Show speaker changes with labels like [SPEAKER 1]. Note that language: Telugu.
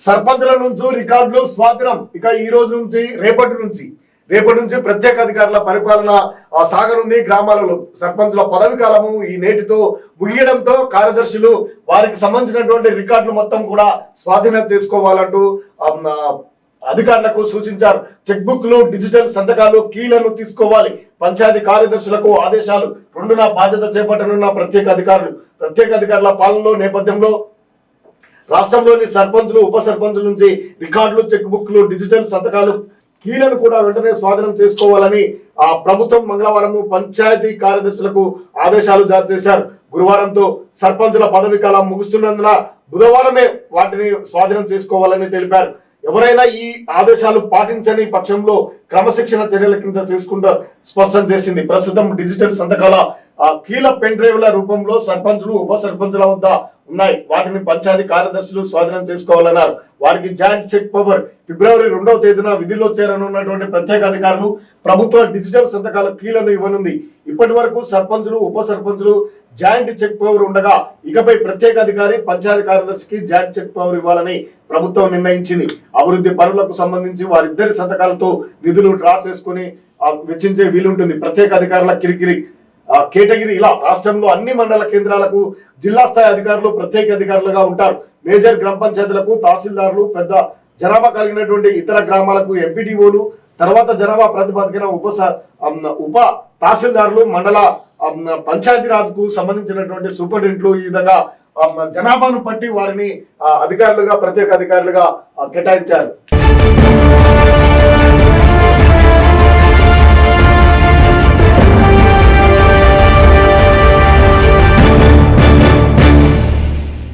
[SPEAKER 1] సర్పంచుల నుంచి రికార్డులు స్వాధీనం. ఇక ఈ రోజు నుంచి రేపటి నుంచి రేపటి నుంచి ప్రత్యేక అధికారుల పరిపాలన ఆ, సాగనుంది గ్రామాలలో. సర్పంచుల పదవి కాలము ఈ నేటితో ముగియడంతో కార్యదర్శులు వారికి సంబంధించినటువంటి రికార్డులు మొత్తం కూడా స్వాధీనం చేసుకోవాలంటూ అధికారులకు సూచించారు. చెక్ బుక్లు డిజిటల్ సంతకాలు కీలను తీసుకోవాలి. పంచాయతీ కార్యదర్శులకు ఆదేశాలు. రెండున బాధ్యత చేపట్టనున్న ప్రత్యేక అధికారులు. ప్రత్యేక అధికారుల పాలనలో నేపథ్యంలో రాష్ట్రంలోని సర్పంచులు ఉప సర్పంచుల నుంచి రికార్డులు చెక్ బుక్లు డిజిటల్ సంతకాలు కీలను కూడా వెంటనే స్వాధీనం చేసుకోవాలని ఆ ప్రభుత్వం మంగళవారం పంచాయతీ కార్యదర్శులకు ఆదేశాలు జారీ చేశారు. గురువారంతో సర్పంచుల పదవి కాలం ముగుస్తున్నందున బుధవారమే వాటిని స్వాధీనం చేసుకోవాలని తెలిపారు. ఎవరైనా ఈ ఆదేశాలు పాటించని పక్షంలో క్రమశిక్షణ చర్యల కింద తీసుకుంటూ స్పష్టం చేసింది. ప్రస్తుతం డిజిటల్ సంతకాల ఆ, కీల పెన్ డ్రైవ్ల రూపంలో సర్పంచులు ఉప సర్పంచుల వద్ద ఉన్నాయి. వాటిని పంచాయతీ కార్యదర్శులు స్వాధీనం చేసుకోవాలన్నారు. వారికి జాయింట్ చెక్ పవర్ ఫిబ్రవరి రెండవ తేదీన విధిలో చేరనున్నటువంటి ప్రత్యేక అధికారులు ప్రభుత్వ డిజిటల్ సంతకాల కీలను ఇవ్వనుంది. ఇప్పటి వరకు సర్పంచులు ఉప సర్పంచులు జాయింట్ చెక్ పవర్ ఉండగా ఇకపై ప్రత్యేక అధికారి పంచాయతీ కార్యదర్శికి జాయింట్ చెక్ పవర్ ఇవ్వాలని ప్రభుత్వం నిర్ణయించింది. అభివృద్ధి పనులకు సంబంధించి వారిద్దరి సంతకాలతో నిధులు డ్రా చేసుకుని వెచ్చించే వీలుంటుంది. ప్రత్యేక అధికారుల కిరికిరి కేటగిరీ ఇలా రాష్ట్రంలో అన్ని మండల కేంద్రాలకు జిల్లా స్థాయి అధికారులు ప్రత్యేక అధికారులుగా ఉంటారు. మేజర్ గ్రామ పంచాయతీలకు తహసీల్దారులు పెద్ద జనాభా కలిగినటువంటి ఇతర గ్రామాలకు ఎంపీడీఓలు తర్వాత జనాభా ప్రాతిపదికన ఉప ఉప తహసీల్దారులు మండల పంచాయతీరాజ్కు సంబంధించినటువంటి సూపరింటెండెంట్లు ఈ విధంగా జనాభాను బట్టి వారిని అధికారులుగా ప్రత్యేక అధికారులుగా కేటాయించారు.